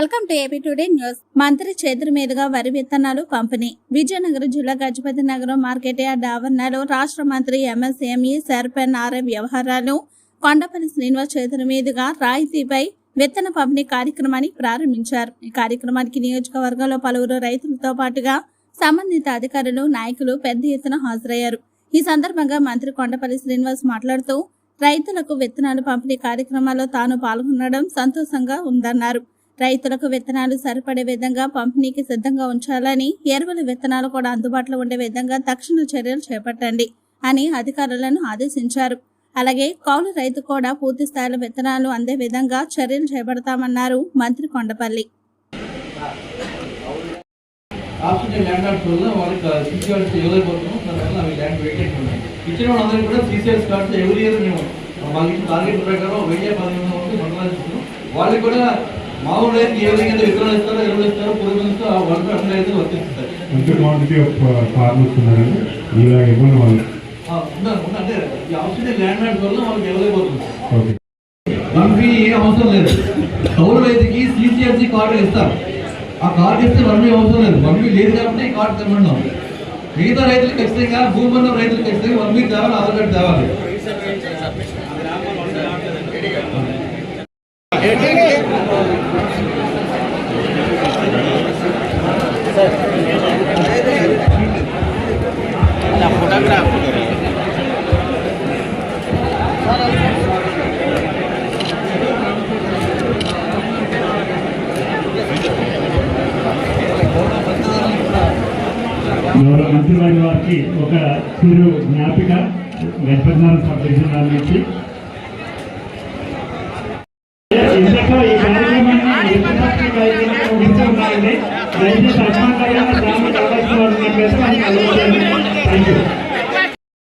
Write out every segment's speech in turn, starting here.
Welcome to AP today news. మంత్రి చేతుల మీదుగా వరి విత్తనాలు పంపిణీ. విజయనగరం జిల్లా గజపతి నగరం మార్కెట్ యార్డ్ ఆవరణలో రాష్ట్ర మంత్రి ఎంఎస్ఎంఈ సర్పెన్ ఆర్ఎం వ్యవహారాలు. కొండపల్లి శ్రీనివాస్ చేతుల మీదుగా రాయితీపై విత్తన పంపిణీ కార్యక్రమాన్ని ప్రారంభించారు. ఈ కార్యక్రమానికి నియోజకవర్గంలో పలువురు రైతులతో పాటుగా సంబంధిత అధికారులు నాయకులు పెద్ద ఎత్తున హాజరయ్యారు. ఈ సందర్భంగా మంత్రి కొండపల్లి శ్రీనివాస్ మాట్లాడుతూ రైతులకు విత్తనాలు పంపిణీ కార్యక్రమాల్లో తాను పాల్గొనడం సంతోషంగా ఉందన్నారు. రైతులకు విత్తనాలు సరిపడే విధంగా పంపిణీకి సిద్ధంగా ఉంచాలని ఎరువులు విత్తనాలు కూడా అందుబాటులో ఉండే విధంగా తక్షణ చర్యలు చేపట్టండి అని అధికారులను ఆదేశించారు. అలాగే కౌలు రైతు కూడా పూర్తి స్థాయిలో విత్తనాలు అందే విధంగా చర్యలు చేపడతామన్నారు మంత్రి కొండపల్లి. ఆప్షన్ ల్యాండ్ వాళ్ళకి సీసీఆర్స్ ఇవ్వలేకపోతున్నాం దానివల్ల అవి ల్యాండ్ వేకెంట్ ఉన్నాయి. ఇచ్చిన వాళ్ళందరికీ కూడా సీసీఆర్స్ కార్డ్స్ ఎవరి ఇయర్ మేము టార్గెట్ ప్రకారం వెయ్యి పదిహేను మండలాలు వాళ్ళకి కూడా మామూలు ఏ విధంగా విత్తనాలు ఇస్తారో ఎరువులు ఇస్తారో పురుగులు ఇస్తారో ఆ వాళ్ళకి అన్ని రైతులు వర్తిస్తారు ఎంత క్వాంటిటీ ఆఫ్ ఫార్మర్స్ ఉన్నారండి ఇలా ఇవ్వని వాళ్ళు. ఆ, ఉన్నారు ఉన్నారు. అంటే ఈ ఆప్షన్ ల్యాండ్ ఆర్డ్స్ వల్ల వాళ్ళకి ఇవ్వలేకపోతుంది. మనకి ఏ అవసరం లేదు. కౌలు రైతుకి సీసీఆర్సీ కార్డు ఇస్తారు. ఆ కార్డు ఇస్తే వన్ అవసరం లేదు. వన్ లేదు కాబట్టి ఈ కార్డు తెమ్మన్నాం మిగతా రైతులు ఖచ్చితంగా భూమి ఉన్న రైతులు ఖచ్చితంగా వన్ వీక్ తేవాలి ఆధార్ కార్డు తేవాలి. గౌరవ మంత్రివారి వారికి ఒక చిరు జ్ఞాపిక. గణపతినారాయణ నుంచి ఇంతకు ఈ కార్యక్రమాన్ని. దయచేసి గ్రామ కావాల్సిన యూ.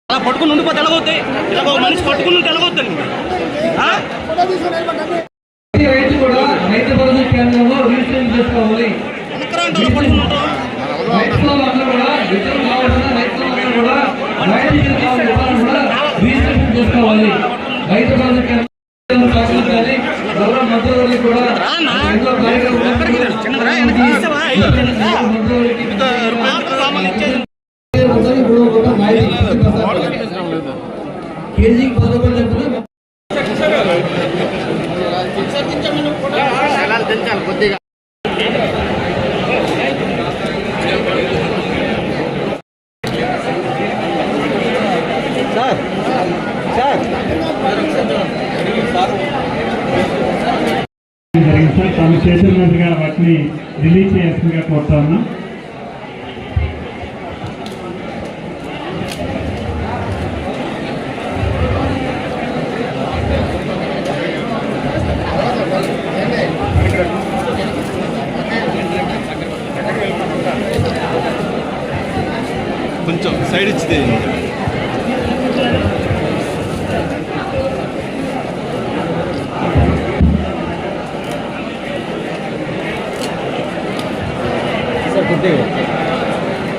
పట్టుకుని ఉండిపోతే ఎలాగొద్దాయి ఇలా ఒక మనిషి పట్టుకుని ఉంటే ఎలాగొద్దండి ప్రతి రైతు కూడా రైతు భరోసా కేంద్రంలో రిజిస్ట్రేషన్ చేసుకోవాలి. చేసుకోవాలి రైతు భరోసా కేంద్రం గౌరవ మంత్రులకి కూడా ఎంతో కార్యక్రమాలు చిన్నదిరా, వెనక్కి చేతుల మీదుగా వాటిని రిలీజ్ చేయాల్సిందిగా కోరుతా ఉన్నాం. కొంచెం సైడ్ ఇచ్చితే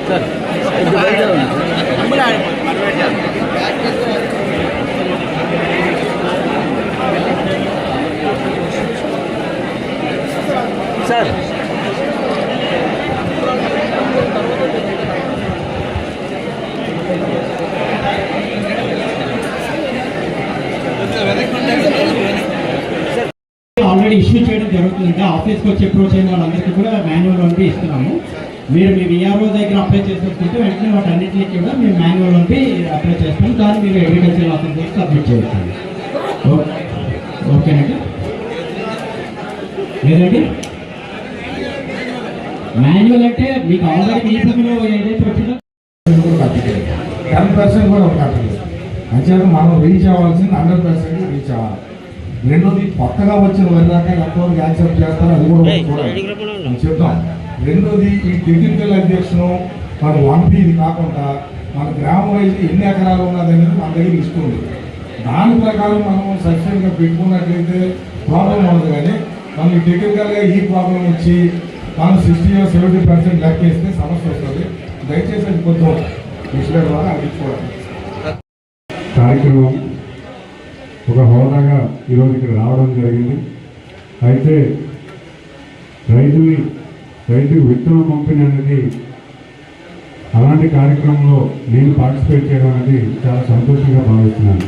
సార్ సార్. ఆల్రెడీ ఇష్యూ చేయడం జరుగుతుంది ఆఫీస్కి వచ్చి అప్రోచ్ అయిన వాళ్ళందరికీ కూడా మాన్యువల్ పంపి ఇస్తున్నాము. మీరు మీ విఆర్ఓ దగ్గర అప్లై చేసుకుంటే వెంటనే వాటి అన్నింటినీ కూడా మేము మాన్యువల్ పంపి అప్లై చేస్తాం. దాన్ని మీరు అగ్రికల్చర్ ఆఫీసర్కి సబ్మిట్ చేయొచ్చు. ఓ- ఓకేనండి లేదండి మాన్యువల్ అంటే మీకు ఆల్రెడీ ఏదైతే వచ్చిందో టెన్ పర్సెంట్ కూడా కట్టలేదు అంచేత మనం రీచ్ అవ్వాల్సింది హండ్రెడ్ పర్సెంట్ రీచ్ అవ్వాలి. రెండోది కొత్తగా వచ్చిన వరి దాకా ఎంతవరకు యాక్సెప్ట్ చేస్తారో అది కూడా చూడాలి. చెప్తాం. రెండోది ఈ టెక్నికల్ అధ్యక్షును మన వన్ ఇది కాకుండా మన గ్రామ వైజ్ ఎన్ని ఎకరాలు ఉన్నదనేది మన దగ్గర ఇస్తుంది దాని ప్రకారం మనం సక్సెస్గా పెట్టుకున్నట్లయితే ప్రాబ్లం ఉండదు కానీ మనకి టెక్నికల్గా ఈ ప్రాబ్లం వచ్చి మనం సిక్స్టీ సెవెంటీ పర్సెంట్ లెక్కేస్తే సమస్య వస్తుంది. దయచేసి అది కొంచెం విషయాల ద్వారా అందించుకోవాలి కార్యక్రమం ఒక హోదాగా ఈరోజు ఇక్కడ రావడం జరిగింది. అయితే రైతుని రైతు విత్తనం పంపిణీ అనేది అలాంటి కార్యక్రమంలో నేను పార్టిసిపేట్ చేయడం అనేది చాలా సంతోషంగా భావిస్తున్నాను.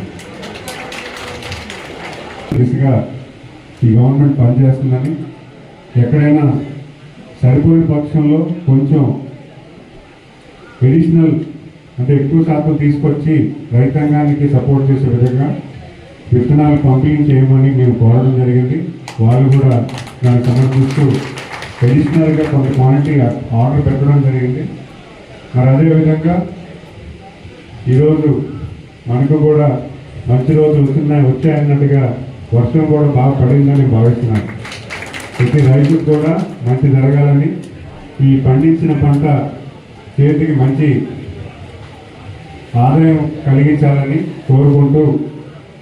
దిశగా ఈ గవర్నమెంట్ పనిచేస్తుందని ఎక్కడైనా సరిపోయిన పక్షంలో కొంచెం ఎడిషనల్ అంటే ఎక్కువ శాతం తీసుకొచ్చి రైతాంగానికి సపోర్ట్ చేసే విధంగా విత్తనాలు పంపిణీ చేయమని మేము కోరడం జరిగింది. వాళ్ళు కూడా దాన్ని సమర్థిస్తూ ఎడిషనల్గా కొంత క్వాంటిటీ ఆర్డర్ పెట్టడం జరిగింది. మరి అదేవిధంగా ఈరోజు మనకు కూడా మంచి రోజులు వస్తున్నాయి వచ్చాయన్నట్టుగా వర్షం కూడా బాగా పడిందని భావిస్తున్నాను. ప్రతి రైతుకు కూడా మంచి జరగాలని ఈ పండించిన పంట చేతికి మంచి ఆదాయం కలిగించాలని కోరుకుంటూ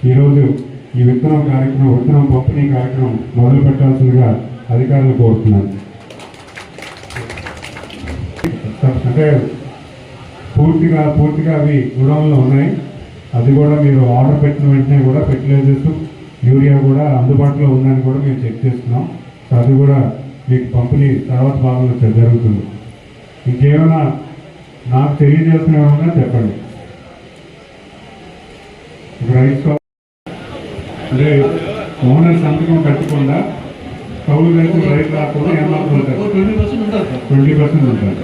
ఈరోజు ఈ విత్తనం కార్యక్రమం విత్తనం పంపిణీ కార్యక్రమం మొదలు పెట్టాల్సిందిగా అధికారులు కోరుతున్నారు అంటే పూర్తిగా పూర్తిగా అవి గుడౌన్లో ఉన్నాయి. అది కూడా మీరు ఆర్డర్ పెట్టిన వెంటనే కూడా ఫెర్టిలైజర్స్ యూరియా కూడా అందుబాటులో ఉందని కూడా మేము చెక్ చేస్తున్నాం. సో అది కూడా మీకు పంపిణీ తర్వాత భాగంలో జరుగుతుంది. ఇంకేమైనా నాకు తెలియజేసిన ఏమన్నా చెప్పండి. రైస్ అంటే ఓనర్ సంతకం కట్టకుండా కౌలు రైతు రైతు రాకుండా ఏమాత్రం ట్వంటీ పర్సెంట్ ఉంటుంది ట్వంటీ పర్సెంట్ ఉంటారు